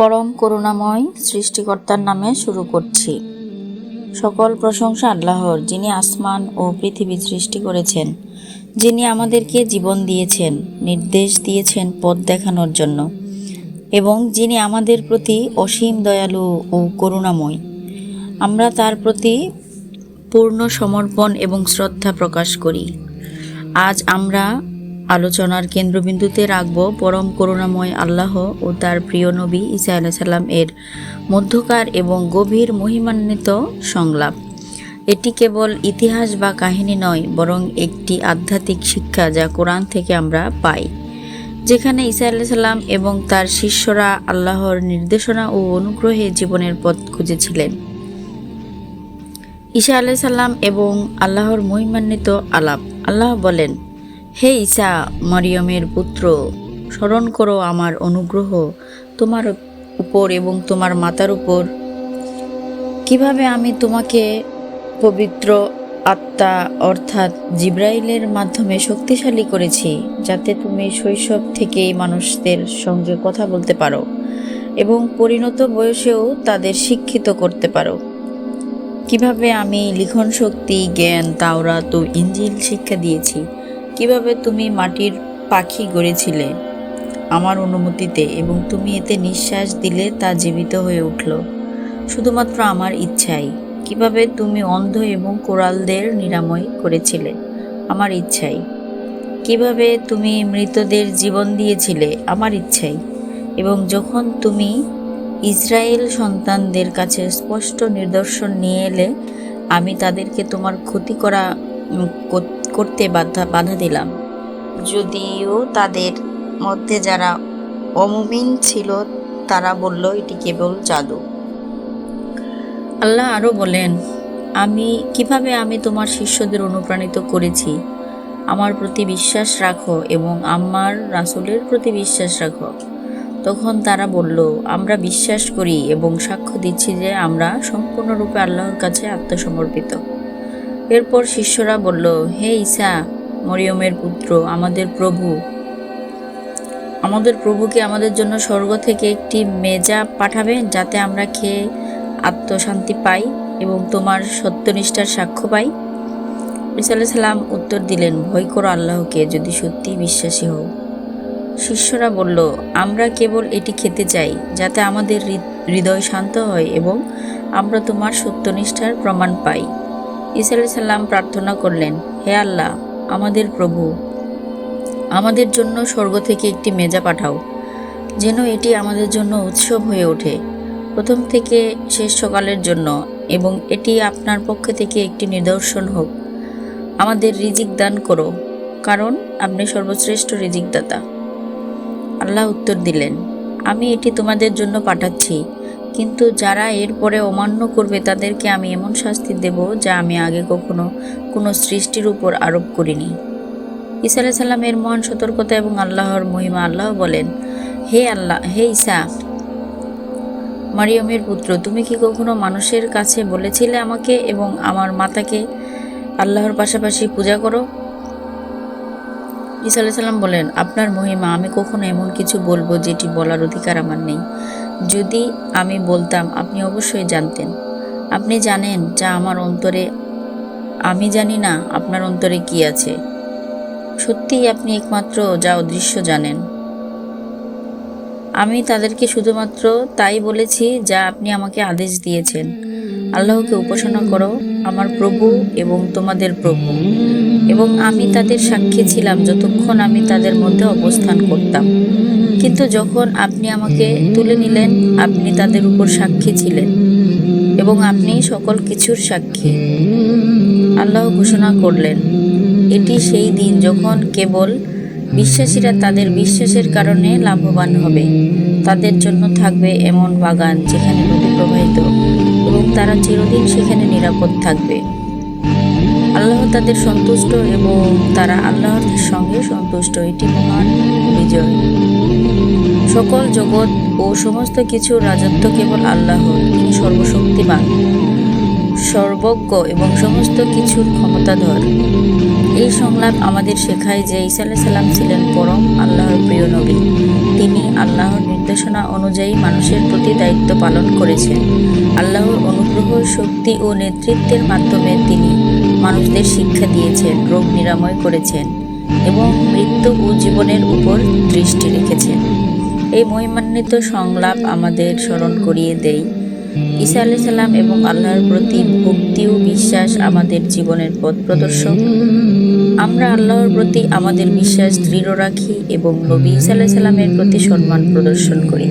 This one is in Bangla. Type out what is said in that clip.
পরম করুণাময় সৃষ্টিকর্তার নামে শুরু করছি। সকল প্রশংসা আল্লাহর, যিনি আসমান ও পৃথিবী সৃষ্টি করেছেন, যিনি আমাদেরকে জীবন দিয়েছেন, নির্দেশ দিয়েছেন পথ দেখানোর জন্য, এবং যিনি আমাদের প্রতি অসীম দয়ালু ও করুণাময়। আমরা তার প্রতি পূর্ণ সমর্পণ এবং শ্রদ্ধা প্রকাশ করি। আজ আমরা আলোচনার কেন্দ্রবিন্দুতে রাখব পরম করুণাময় আল্লাহ ও তার প্রিয় নবী ঈসা আলাইসাল্লাম এর মধ্যকার এবং গভীর মহিমান্বিত সংলাপ। এটি কেবল ইতিহাস বা কাহিনী নয়, বরং একটি আধ্যাত্মিক শিক্ষা যা কোরআন থেকে আমরা পাই, যেখানে ইসা ঈসা আলাইসাল্লাম এবং তার শিষ্যরা আল্লাহর নির্দেশনা ও অনুগ্রহে জীবনের পথ খুঁজেছিলেন। ঈশা আলাইসাল্লাম এবং আল্লাহর মহিমান্বিত আলাপ। আল্লাহ বলেন হে ঈসা, মরিয়মের পুত্র, স্মরণ করো আমার অনুগ্রহ তোমার উপর এবং তোমার মাতার উপর। কীভাবে আমি তোমাকে পবিত্র আত্মা অর্থাৎ জিব্রাইলের মাধ্যমে শক্তিশালী করেছি, যাতে তুমি শৈশব থেকেই মানুষদের সঙ্গে কথা বলতে পারো এবং পরিণত বয়সেও তাদের শিক্ষিত করতে পারো? কীভাবে আমি লিখন শক্তি, জ্ঞান, তাওরাত ও ইঞ্জিল শিক্ষা দিয়েছি কীভাবে তুমি মাটির পাখি গড়েছিলে আমার অনুমতিতে এবং তুমি এতে নিঃশ্বাস দিলে তা জীবিত হয়ে উঠল। শুধুমাত্র আমার ইচ্ছাই। কীভাবে তুমি অন্ধ এবং কোরালদের নিরাময় করেছিলে? আমার ইচ্ছাই। কীভাবে তুমি মৃতদের জীবন দিয়েছিলে? আমার ইচ্ছাই। এবং যখন তুমি ইসরায়েল সন্তানদের কাছে স্পষ্ট নিদর্শন নিয়ে এলে, আমি তাদেরকে তোমার ক্ষতি করা করতে বাধা বাধা দিলাম। যদিও তাদের মধ্যে যারা অমুমিন ছিল, তারা বলল, এটি কেবল জাদু। আল্লাহ আরও বলেন, আমি, কীভাবে আমি তোমার শিষ্যদের অনুপ্রাণিত করেছি? আমার প্রতি বিশ্বাস রাখো এবং আমার রাসুলের প্রতি বিশ্বাস রাখো। তখন তারা বলল, আমরা বিশ্বাস করি এবং সাক্ষ্য দিচ্ছি যে আমরা সম্পূর্ণরূপে আল্লাহর কাছে আত্মসমর্পিত। এরপর শিষ্যরা বলল, হে ঈসা, মরিয়মের পুত্র, আমাদের প্রভু। আমাদের প্রভুকে আমাদের জন্য স্বর্গ থেকে একটি মেজা পাঠাবেন যাতে আমরা খেয়ে আত্মশান্তি পাই এবং তোমার সত্যনিষ্ঠার সাক্ষ্য পাই। আলাইহিস সালাম উত্তর দিলেন, ভয় করো আল্লাহকে, যদি সত্যি বিশ্বাসী হও। শিষ্যরা বলল, আমরা কেবল এটি খেতে চাই, যাতে আমাদের হৃদয় শান্ত হয় এবং আমরা তোমার সত্যনিষ্ঠার প্রমাণ পাই। আলাইহিস সালাম প্রার্থনা করলেন, হে আল্লাহ, আমাদের প্রভু, আমাদের জন্য স্বর্গ থেকে একটি মেজা পাঠাও, যেন এটি আমাদের জন্য উৎসব হয়ে ওঠে। প্রথম থেকে শেষ সকালের জন্য এবং এটি আপনার পক্ষ থেকে একটি নিদর্শন হোক। আমাদের রিজিক দান করো, কারণ আপনি সর্বশ্রেষ্ঠ রিজিকদাতা। আল্লাহ উত্তর দিলেন, আমি এটি তোমাদের জন্য পাঠাচ্ছি কিন্তু যারা এরপরে অমান্য করবে, তাদেরকে আমি এমন শাস্তি দেব যা আমি আগে কখনো কোনো সৃষ্টির উপর আরোপ করিনি। ঈসা আলাইহিস সালামের মহান সতর্কতা এবং আল্লাহর মহিমা, আল্লাহ বলেন, হে আল্লাহ, হে ঈসা, মারিয়মের পুত্র, তুমি কি কখনো মানুষের কাছে বলেছিলে আমাকে এবং আমার মাতাকে আল্লাহর পাশাপাশি পূজা করো? ঈসা সালাম বলেন, আপনার মহিমা, আমি কখনো এমন কিছু বলব যেটি বলার অধিকার আমার নেই। যদি আমি বলতাম, আপনি অবশ্যই জানতেন। আপনি জানেন যা আমার অন্তরে, আমি জানি না আপনার অন্তরে কি আছে। সত্যিই আপনি একমাত্র যা অদৃশ্য জানেন। আমি তাদেরকে শুধুমাত্র তাই বলেছি যা আপনি আমাকে আদেশ দিয়েছেন। আল্লাহকে উপাসনা করো, আমার প্রভু এবং তোমাদের প্রভু। এবং আমি তাদের সাক্ষী ছিলাম যতক্ষণ আমি তাদের মধ্যে অবস্থান করতাম। কিন্তু যখন আপনি আমাকে তুলে নিলেন, আপনি তাদের উপর সাক্ষী ছিলেন এবং আপনি সকল কিছুর সাক্ষী। আল্লাহ ঘোষণা করলেন, এটি সেই দিন যখন কেবল বিশ্বাসীরা তাদের বিশ্বাসের কারণে লাভবান হবে, তাদের জন্য থাকবে এমন বাগান যেখানে নদী প্রবাহিত তারা চিরদিন সেখানে নিরাপদ থাকবে। আল্লাহ তাদের সন্তুষ্ট এবং তারা আল্লাহর সঙ্গে সন্তুষ্ট। এটি মহান বিজয়। সকল জগৎ ও সমস্ত কিছুর রাজত্ব কেবল আল্লাহর, তিনি সর্বশক্তিমান, সর্বজ্ঞ এবং সমস্ত কিছুর ক্ষমতাধর। এই সংলাপ আমাদের শেখায় যে আলাইহিস সালাম ছিলেন পরম আল্লাহর প্রিয় নবী। তিনি আল্লাহর নির্দেশনা অনুযায়ী মানুষের প্রতি দায়িত্ব পালন করেছেন। আল্লাহর অনুগ্রহ, শক্তি ও নেতৃত্বের মাধ্যমে তিনি মানুষদের শিক্ষা দিয়েছেন, রোগ নিরাময় করেছেন এবং মৃত্যু ও জীবনের উপর দৃষ্টি রেখেছেন। এই মহিমান্বিত সংলাপ আমাদের স্মরণ করিয়ে দেয়। ঈসা আলাইহিস সালাম এবং আল্লাহর প্রতি ভক্তি ও বিশ্বাস আমাদের জীবনের পথ প্রদর্শক। আমরা আল্লাহর প্রতি আমাদের বিশ্বাস দৃঢ় রাখি এবং নবী ঈসা আলাইহিস সালামের প্রতি সম্মান প্রদর্শন করি।